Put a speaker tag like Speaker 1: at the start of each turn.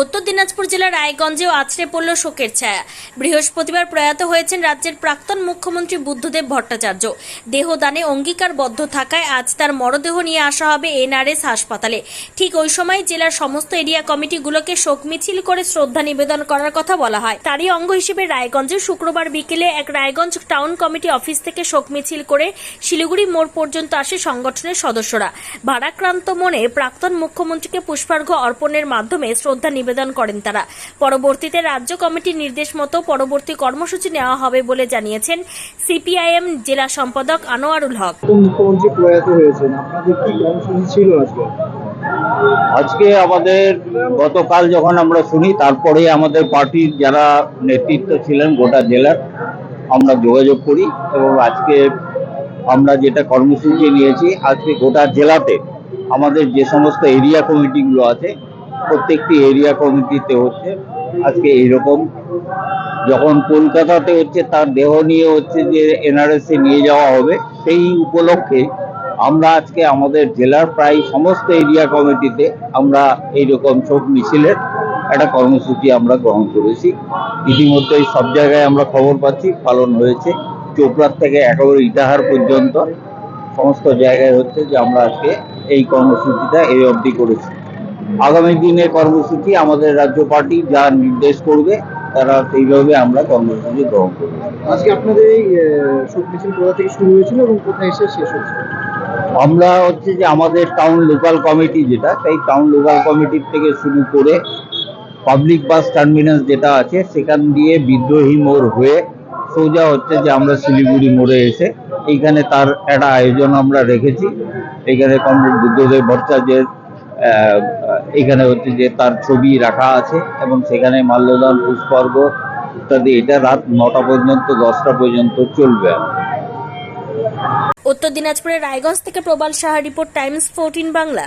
Speaker 1: উত্তর দিনাজপুর জেলার রায়গঞ্জেও আছড়ে পড়ল শোকের ছায়া। বৃহস্পতিবার প্রয়াত হয়েছেন রাজ্যের প্রাক্তন মুখ্যমন্ত্রী বুদ্ধদেব ভট্টাচার্য। দেহদানে অঙ্গীকারবদ্ধ থাকায় আজ তার মরদেহ নিয়ে আসা হবে এনআরএস হাসপাতালে। ঠিক ওই সময় জেলার সমস্ত এরিয়া কমিটিগুলোকে শোক মিছিল করে শ্রদ্ধা নিবেদন করার কথা বলা হয়। তারই অঙ্গ হিসেবে রায়গঞ্জে শুক্রবার বিকেলে এক রায়গঞ্জ টাউন কমিটি অফিস থেকে শোক মিছিল করে শিলিগুড়ি মোড় পর্যন্ত আসে সংগঠনের সদস্যরা। ভারাক্রান্ত মনে প্রাক্তন মুখ্যমন্ত্রীকে পুষ্পার্ঘ্য অর্পণের মাধ্যমে শ্রদ্ধা নিবেদন করেন তারা। পরবর্তীতে রাজ্য কমিটির নির্দেশ মতো পরবর্তী কর্মসূচি নেওয়া হবে বলে জানিয়েছেন সিপিআইএম জেলা সম্পাদক আনোয়ারুল হক।
Speaker 2: নতুন মুখ্যমন্ত্রী প্রয়াত হয়েছেন আপনাদের কি কর্মসূচি ছিল আজকে?
Speaker 3: আজকে আমাদের গতকাল যখন আমরা শুনি তারপরে আমাদের পার্টির যারা নেতৃত্ব ছিলেন গোটা জেলার আমরা যোগাযোগ করি এবং আজকে আমরা যেটা কর্মসূচি নিয়েছি আজকে গোটা জেলাতে আমাদের যে সমস্ত এরিয়া কমিটিগুলো আছে প্রত্যেকটি এরিয়া কমিটিতে হচ্ছে। আজকে এইরকম। যখন কলকাতাতে হচ্ছে, তার দেহ নিয়ে হচ্ছে যে এনআরএসে নিয়ে যাওয়া হবে, সেই উপলক্ষে আমরা আজকে আমাদের জেলার প্রায় সমস্ত এরিয়া কমিটিতে আমরা এইরকম শোক মিছিলের একটা কর্মসূচি আমরা গ্রহণ করেছি। ইতিমধ্যেই সব জায়গায় আমরা খবর পাচ্ছি, পালন হয়েছে। চোপড়ার থেকে একেবারে ইটাহার পর্যন্ত সমস্ত জায়গায় হচ্ছে যে আমরা আজকে এই কর্মসূচিটা এই অবধি করেছি। আগামী দিনে কর্মসূচি আমাদের রাজ্য পার্টি যা নির্দেশ করবে তারা সেইভাবে আমরা কর্মসূচি গ্রহণ করব।
Speaker 2: আজকে আপনাদের এই শোক মিছিল কোথা থেকে শুরু হয়েছিল এবং কোথায় এসে শেষ হয়েছে
Speaker 3: আমরা হচ্ছে যে আমাদের টাউন লোকাল কমিটি যেটা সেই টাউন লোকাল কমিটির থেকে শুরু করে পাবলিক বাস টার্মিনাস যেটা আছে সেখান দিয়ে বিদ্রোহী মোড় হয়ে সোজা হচ্ছে যে আমরা শিলিগুড়ি মোড়ে এসে এইখানে তার একটা আয়োজন আমরা রেখেছি। এখানে কমরেড বুদ্ধদেব ভট্টাচার্যের এখানে হচ্ছে যে তার ছবি রাখা আছে এবং সেখানে মাল্যদান পুষ্পর্গ ইত্যাদি। এটা রাত নটা পর্যন্ত, দশটা পর্যন্ত চলবে।
Speaker 1: উত্তর দিনাজপুরের রায়গঞ্জ থেকে Prabal Saha, report Times fourteen Bangla.